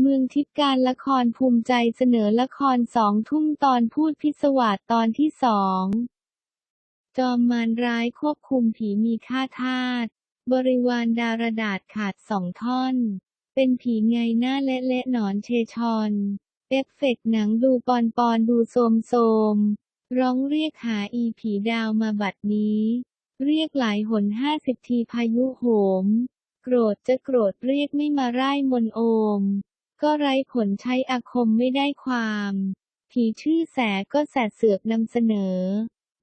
เมืองทิพย์การละครภูมิใจเสนอละครสองทุ่มตอนพูดพิศวาสตอนที่สอง จอมมารร้ายควบคุมผีมีค่าทาสบริวารดารดาษขาดสองท่อน เป็นผีไงหน้าเละเละหนอนเชชอนเอฟเฟกต์หนังดูปอนปอนดูโสมโสมร้องเรียกหาอีผีดาวมาบัดนี้ เรียกหลายหนห้าสิบทีพายุโหม โกรธจะโกรธเรียกไม่มาไล่มนโอม ก็ไร้ผลใช้อาคมไม่ได้ความ ผีชื่อแสก็แสเสือกนำเสนอ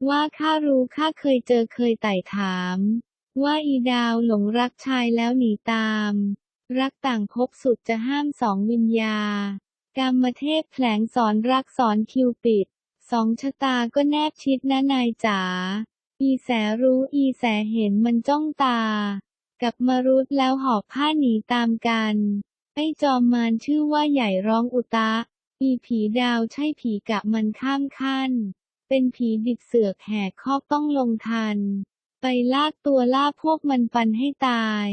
ว่าข้ารู้ข้าเคยเจอเคยไต่ถาม ว่าอีดาวหลงรักชายแล้วหนีตาม รักต่างพบสุดจะห้ามสองวิญญากรรมเทพแผลงสอนรักสอนคิวปิด สองชะตาก็แนบชิดนะนายจ๋าอีแสรู้อีแสเห็นมันจ้องตา กับมารุดแล้วหอบผ้าหนีตามกัน ไอ้จอมมารชื่อว่าใหญ่ร้องอุตะ อีผีดาวใช่ผีกะมันข้ามขั้น เป็นผีดิบเสือกแหกคอกต้องลงทัน ไปลากตัวล่าพวกมันฟันให้ตาย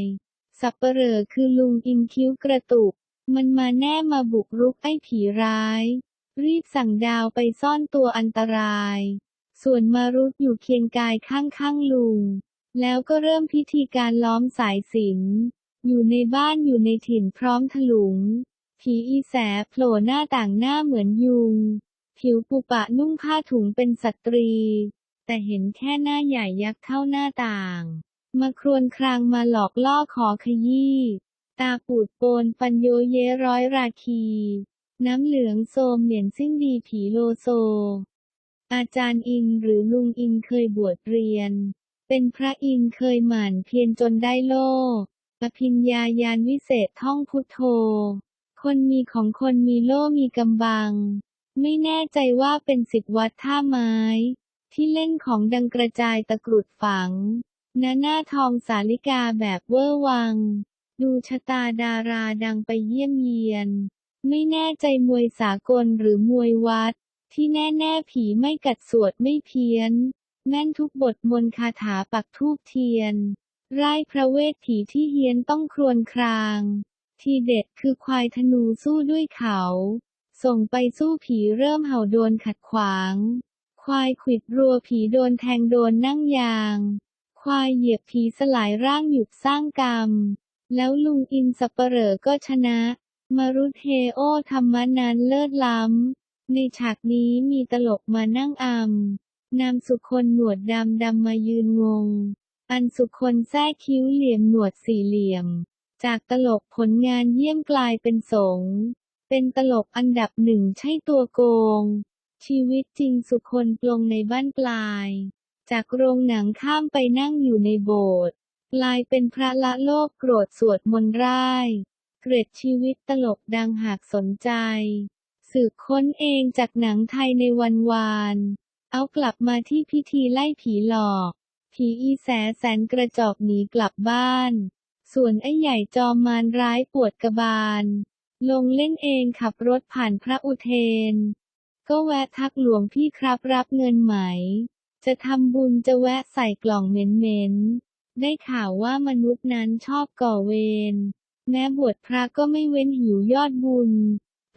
สับเปเร่อคือลุงอินคิ้วกระตุก มันมาแน่มาบุกรุกไอ้ผีร้าย รีบสั่งดาวไปซ่อนตัวอันตราย ส่วนมารุดอยู่เคียงกายข้างๆลุง แล้วก็เริ่มพิธีการล้อมสายสิญจน อยู่ในบ้านอยู่ในถิ่นพร้อมถลุง ผีอีแสโผล่หน้าต่างหน้าเหมือนยุง ผิวปุปะนุ่งผ้าถุงเป็นสตรี แต่เห็นแค่หน้าใหญ่ยักษ์เท่าหน้าต่าง มาครวนครางมาหลอกล่อขอขยี้ ตาปูดโปนฟันโยเยร้อยราคี น้ำเหลืองโซมเหมียนสิ้นดีผีโลโซ อาจารย์อินหรือลุงอินเคยบวชเรียน เป็นพระอินเคยหมั่นเพียรจนได้โล อภิญญายานวิเศษท่องพุทโธ คนมีของคนมีโล่มีกำบัง ไม่แน่ใจว่าเป็นสิทธวัดท่าไม้ ที่เล่นของดังกระจายตะกรุดฝังณหน้าทองสาลิกาแบบเวอร์วัง ดูชะตาดาราดังไปเยี่ยมเยียน ไม่แน่ใจมวยสากลหรือมวยวัด ที่แน่ๆผีไม่กัดสวดไม่เพี้ยน แม่นทุกบทมนคาถาปักทูบเทียน ไร่พระเวทผีที่เฮียนต้องครวญคราง ทีเด็ดคือควายธนูสู้ด้วยเขา ส่งไปสู้ผีเริ่มเห่าโดนขัดขวาง ควายขวิดรัวผีโดนแทงโดนนั่งยาง ควายเหยียบผีสลายร่างหยุดสร้างกรรม แล้วลุงอินสับเปเหร่อก็ชนะมารุเทโอธรรมนั้นเลิศล้ำ ในฉากนี้มีตลกมานั่งอำนามสุคนหนวดดำดำมายืนงง อันสุคนแท้คิ้วเหลี่ยมหนวดสี่เหลี่ยม จากตลกผลงานเยี่ยมกลายเป็นสง เป็นตลกอันดับหนึ่งใช่ตัวโกง ชีวิตจริงสุคนปลงในบ้านปลาย จากโรงหนังข้ามไปนั่งอยู่ในโบสถ์กลายเป็นพระละโลกโกรธสวดมนต์ร่ายเกร็ดชีวิตตลกดังหากสนใจ สืบค้นเองจากหนังไทยในวันวาน เอากลับมาที่พิธีไล่ผีหลอก ผีอีแสแสนกระจอกหนีกลับบ้าน ส่วนไอ้ใหญ่จอมมารร้ายปวดกระบาล ลงเล่นเองขับรถผ่านพระอุเทน ก็แวะทักหลวงพี่ครับรับเงินไหม จะทำบุญจะแวะใส่กล่องเหม็นๆ ได้ข่าวว่ามนุษย์นั้นชอบก่อเวร แม้บวชพระก็ไม่เว้นหิวยอดบุญ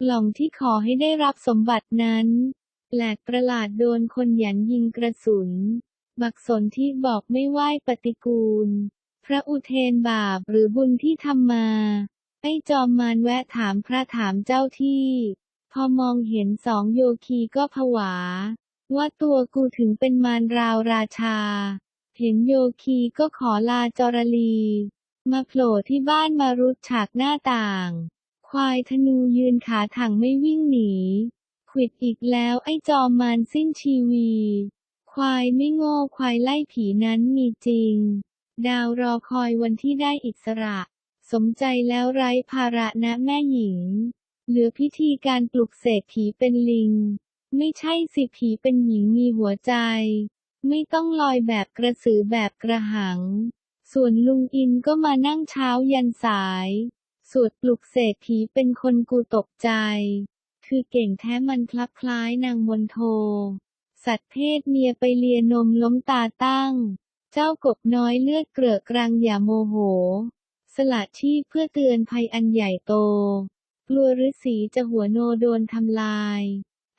กล่องที่ขอให้ได้รับสมบัตินั้น แปลกประหลาดโดนคนหยันยิงกระสุน บักสนที่บอกไม่ไหว้ปฏิกูล พระอุเทนบาปหรือบุญที่ทำมา ไอ้จอมมารแวะถามพระถามเจ้าที่ พอมองเห็นสองโยคีก็ผวา ว่าตัวกูถึงเป็นมารราวราชา เห็นโยคีก็ขอลาจรลี มาโผล่ที่บ้านมารุดฉากหน้าต่าง ควายธนูยืนขาถังไม่วิ่งหนีขิดอีกแล้วไอ้จอมมารสิ้นชีวี ควายไม่โง่ควายไล่ผีนั้นมีจริง ดาวรอคอยวันที่ได้อิสระ สมใจแล้วไร้ภาระนะแม่หญิง เหลือพิธีการปลุกเสกผีเป็นลิง ไม่ใช่สิผีเป็นหญิงมีหัวใจ ไม่ต้องลอยแบบกระสือแบบกระหัง ส่วนลุงอินก็มานั่งเช้ายันสายสวดปลุกเสกผีเป็นคนกูตกใจ คือเก่งแท้มันคลับคล้ายนางมนโท สัตว์เพศเมียไปเลียนมล้มตาตั้ง เจ้ากบน้อยเลือดเกลือกรังอย่าโมโห สละชีพเพื่อเตือนภัยอันใหญ่โตกลัวลัวฤาษีจะหัวโนโดนทำลาย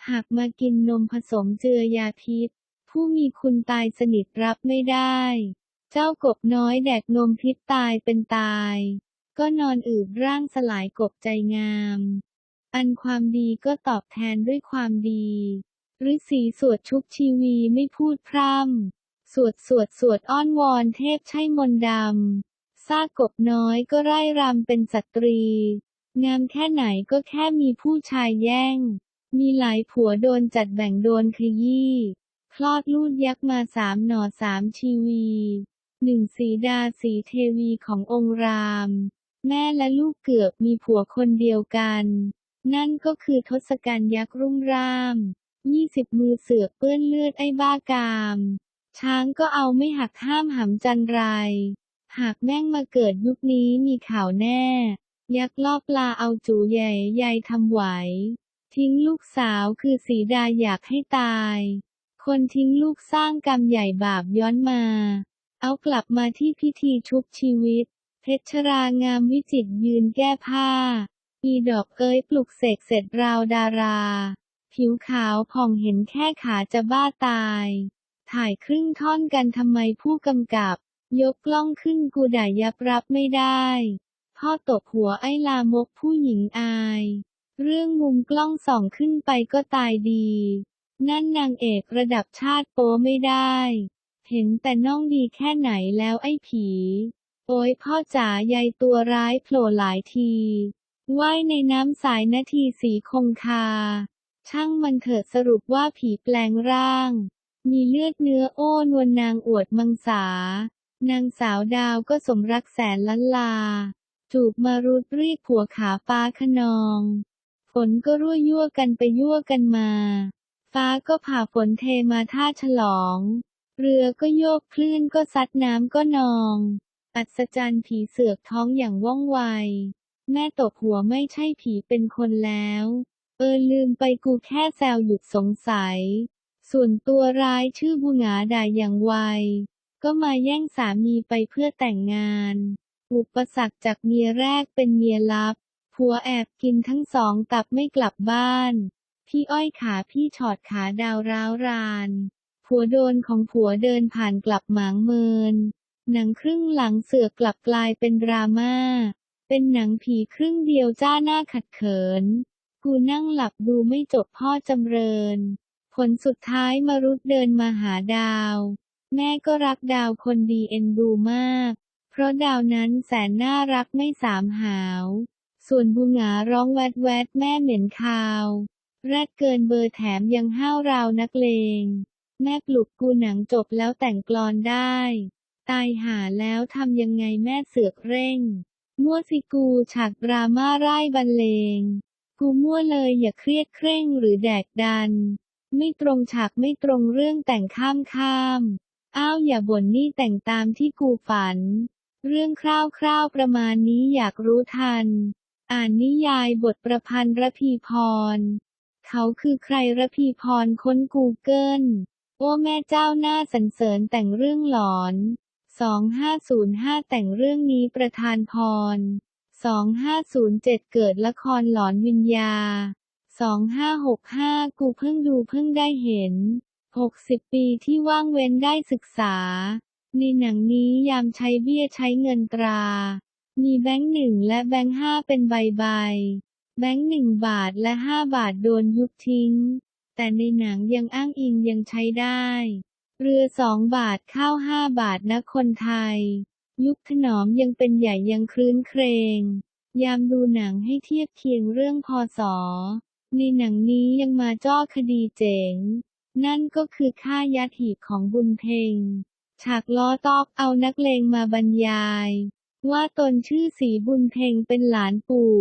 หากมากินนมผสมเจือยาพิษ ผู้มีคุณตายสนิทรับไม่ได้ เจ้ากบน้อยแดกนมพิษตายเป็นตาย ก็นอนอืดร่างสลายกบใจงาม อันความดีก็ตอบแทนด้วยความดี ฤษีสวดชุบชีวีไม่พูดพร่ำ สวดสวดสวดอ้อนวอนเทพใช่มนดำซากกบน้อยก็ไร่รำเป็นสตรี งามแค่ไหนก็แค่มีผู้ชายแย่ง มีหลายผัวโดนจัดแบ่งโดนขยี้ คลอดลูดยักษ์มาสามหน่อสามชีวีหนึ่งสีดาสีเทวีขององค์ราม แม่และลูกเกือบมีผัวคนเดียวกัน นั่นก็คือทศกัณฐ์ยักษ์รุ่งร่าม ยี่สิบมือเสือกเปื้อนเลือดไอ้บ้ากาม ช้างก็เอาไม่หักห้ามหำจันไร หากแม่งมาเกิดยุคนี้มีข่าวแน่ ยักษ์ลอบลาเอาจูใหญ่ใหญ่ทำไหว ทิ้งลูกสาวคือสีดาอยากให้ตาย คนทิ้งลูกสร้างกรรมใหญ่บาปย้อนมา เอากลับมาที่พิธีชุบชีวิต เพชรรางามวิจิตรยืนแก้ผ้า อีดอกเอ้ยปลุกเสกเสร็จราวดารา ผิวขาวผ่องเห็นแค่ขาจะบ้าตาย ถ่ายครึ่งท่อนกันทำไมผู้กำกับ ยกกล้องขึ้นกูด่ายับรับไม่ได้ พ่อตบหัวไอ้ลามกผู้หญิงอาย เรื่องมุมกล้องส่องขึ้นไปก็ตายดี นั่นนางเอกระดับชาติโป้ไม่ได้ เห็นแต่น้องดีแค่ไหนแล้วไอ้ผี โอ้ยพ่อจ๋ายายตัวร้ายโผล่หลายทีว่ายในน้ำสายนาทีสีคงคา ช่างมันเถิดสรุปว่าผีแปลงร่าง มีเลือดเนื้อโอ้นวลนางอวดมังสา นางสาวดาวก็สมรักแสนล้านลา จูบมารุดเรียกผัวขาฟ้าขนอง ฝนก็รั่วยั่วกันไปยั่วกันมา ฟ้าก็ผ่าฝนเทมาท่าฉลอง เรือก็โยกคลื่นก็ซัดน้ำก็นอง อัศจรรย์ผีเสือกท้องอย่างว่องไว แม่ตบหัวไม่ใช่ผีเป็นคนแล้ว เออลืมไปกูแค่แซวหยุดสงสัย ส่วนตัวร้ายชื่อบูหงาด่าอย่างไว ก็มาแย่งสามีไปเพื่อแต่งงาน อุปสรรคจากเมียแรกเป็นเมียลับ ผัวแอบกินทั้งสองตับไม่กลับบ้าน พี่อ้อยขาพี่ฉอดขาดาวร้าวราน ผัวโดนของผัวเดินผ่านกลับหมางเมิน หนังครึ่งหลังเสือกกลับกลายเป็นดราม่า เป็นหนังผีครึ่งเดียวจ้าหน้าขัดเขิน กูนั่งหลับดูไม่จบพ่อจำเริญ ผลสุดท้ายมารุดเดินมาหาดาว แม่ก็รักดาวคนดีเอ็นดูมาก เพราะดาวนั้นแสนน่ารักไม่สามหาว ส่วนบูหงาร้องแวดแวดแม่เหม็นคาวแรดเกินเบอร์แถมยังห้าวราวนักเลง แม่ปลุกกูหนังจบแล้วแต่งกลอนได้ ตายหาแล้วทำยังไงแม่เสือกเร่งมั่วสิกูฉากดราม่าไร่บรรเลง กูมั่วเลยอย่าเครียดเคร่งหรือแดกดัน ไม่ตรงฉากไม่ตรงเรื่องแต่งข้ามข้ามอ้าวอย่าบ่นนี่แต่งตามที่กูฝัน เรื่องคร่าวๆประมาณนี้อยากรู้ทัน อ่านนิยายบทประพันธ์ระพีพร เขาคือใครระพีพรค้นกูเกิลโอ้แม่เจ้าหน้าสรรเสริญแต่งเรื่องหลอน 2505 แต่งเรื่องนี้ประธานพร 2507 เกิดละครหลอนวิญญา 2565 กูเพิ่งดูเพิ่งได้เห็น 60 ปีที่ว่างเว้นได้ศึกษา ในหนังนี้ยามใช้เบี้ยใช้เงินตรา มีแบงค์หนึ่งและแบงค์ห้าเป็นใบใบ แบงค์หนึ่งบาทและห้าบาทโดนยุบทิ้ง แต่ในหนังยังอ้างอิงยังใช้ได้ เรือสองบาทข้าวห้าบาทนะคนไทย ยุคถนอมยังเป็นใหญ่ยังคลื้นเครง ยามดูหนังให้เทียบเคียงเรื่องพอสในหนังนี้ยังมาจ้อคดีเจ๋ง นั่นก็คือฆ่ายัดหีบของบุญเพ็ง ฉากล้อตอกเอานักเลงมาบรรยาย ว่าตนชื่อสีบุญเพ็งเป็นหลานปู่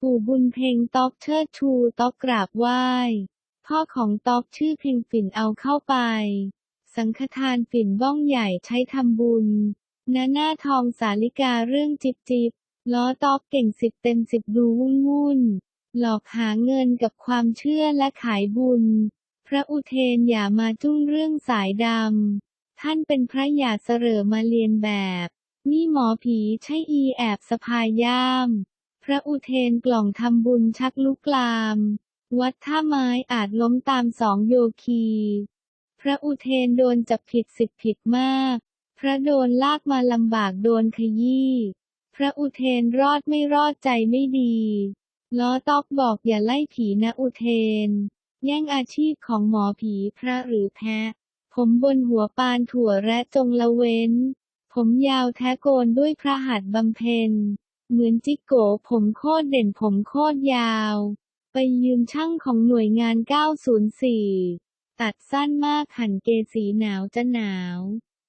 ปู่บุญเพ็งตอกเชิดชูตอกกราบไหว้ พ่อของตอกชื่อเพ็งฝิ่นเอาเข้าไป สังฆทานฝิ่นบ้องใหญ่ใช้ทำบุญ นาหน้าทองสาลิกาเรื่องจิบจิบล้อตอกเก่งสิบเต็มสิบดูวุ่นวุ่นหลอกหาเงินกับความเชื่อและขายบุญ พระอุเทนอย่ามาจุ้งเรื่องสายดำ ท่านเป็นพระอย่าเสรอมาเลียนแบบ นี่หมอผีใช่อีแอบสะพายย่าม พระอุเทนกล่องทำบุญชักลุกลาม วัดท่าไม้อาจล้มตามสองโยคี พระอุเทนโดนจับผิดสิทธิผิดมาก ระโดนลากมาลำบากโดนขยี้ พระอุเทนรอดไม่รอดใจไม่ดีล้อตอกบอกอย่าไล่ผีนะอุเทน แย่งอาชีพของหมอผีพระหรือแพะ ผมบนหัวปานถั่วและจงละเว้น ผมยาวแท้โกนด้วยพระหัตถ์บำเพ็ญ เหมือนจิกโกผมโคตรเด่นผมโคตรยาว ไปยืมช่างของหน่วยงาน 904 ตัดสั้นมากหันเกสีหนาวจะหนาว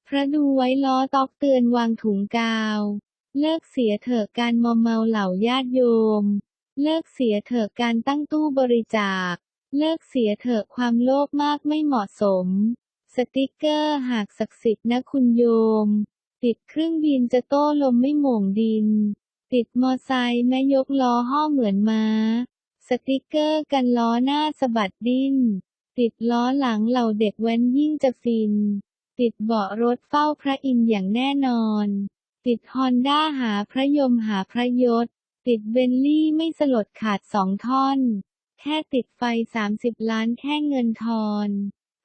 พระดูไว้ล้อตอกเตือนวางถุงกาว เลิกเสียเถอะการมอมเมาเหล่าญาติโยม เลิกเสียเถอะการตั้งตู้บริจาค เลิกเสียเถอะความโลภมากไม่เหมาะสม สติกเกอร์หากศักดิ์สิทธิ์นะคุณโยม ติดเครื่องบินจะโต้ลมไม่หม่งดิน ติดมอไซค์แม้ยกล้อห่อเหมือนม้า สติกเกอร์กันล้อหน้าสะบัดดิ้น ติดล้อหลังเหล่าเด็กแว้นยิ่งจะฟิน ติดเบาะรถเฝ้าพระอินทร์อย่างแน่นอน ติดฮอนด้าหาพระยมหาพระยศ ติดเบนลี่ไม่สลดขาดสองท่อน แค่ติดไฟ 30 ล้านแค่เงินทอน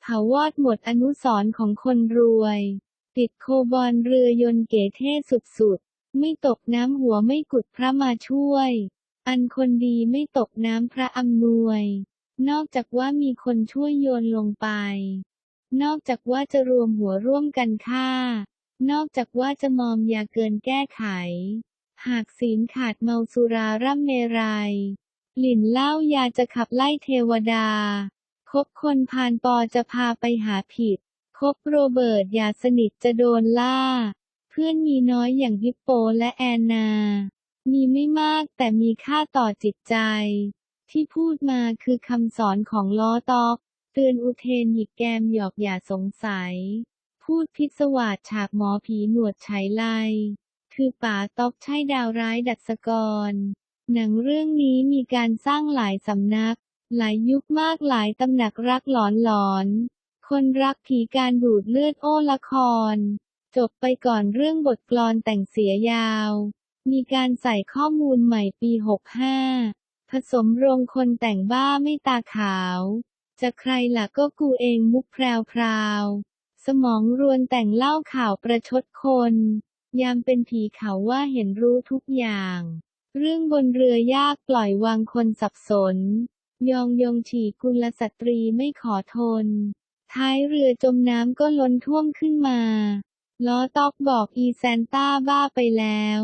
เผาวอดหมดอนุสรณ์ของคนรวย ติดโคบอลเรือยนต์เก๋เท่สุดๆ ไม่ตกน้ำหัวไม่กุดพระมาช่วย อันคนดีไม่ตกน้ำพระอำนวย นอกจากว่ามีคนช่วยโยนลงไป นอกจากว่าจะรวมหัวร่วมกันฆ่า นอกจากว่าจะมอมยาเกินแก้ไข หากศีลขาดเมาสุราร่ำเมรัยกลิ่นเหล้ายาจะขับไล่เทวดา คบคนพาลปอจะพาไปหาผิด คบโรเบิร์ตอย่าสนิทจะโดนล่า เพื่อนมีน้อยอย่างฮิปโปและแอนนา มีไม่มากแต่มีค่าต่อจิตใจ ที่พูดมาคือคำสอนของล้อตอก เตือนอุเทนหยิกแกมหยอกอย่าสงสัย พูดพิศวาสฉากหมอผีหนวดไฉไลคือป๋าตอกใช่ดาวร้ายดัศกร หนังเรื่องนี้มีการสร้างหลายสำนัก หลายยุคมากหลายตำหนักรักหลอนหลอน คนรักผีการดูดเลือดโอละคร จบไปก่อนเรื่องบทกลอนแต่งเสียยาว มีการใส่ข้อมูลใหม่ปี 65 ผสมโรงคนแต่งบ้าไม่ตาขาว จะใครล่ะก็กูเองมุกแพรวพราวๆสมองรวนแต่งเล่าข่าวประชดคน ยามเป็นผีเขาว่าเห็นรู้ทุกอย่าง เรื่องบนเรือยากปล่อยวางคนสับสน ยองยงฉีกุลสตรีไม่ขอทน ท้ายเรือจมน้ำก็ล้นท่วมขึ้นมา ล้อตอกบอกอีแซนต้าบ้าไปแล้ว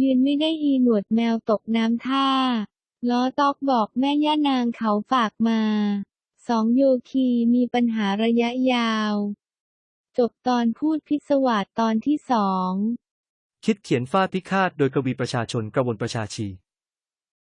ยืนไม่ได้อีหนวดแมวตกน้ำท่า ล้อตอกบอกแม่ย่านางเขาฝากมา สองโยคีมีปัญหาระยะยาว จบตอนพูดพิศวาสตอนที่สอง คิดเขียนฟาดพิฆาตโดยกวีประชาชนกระวนประชาชี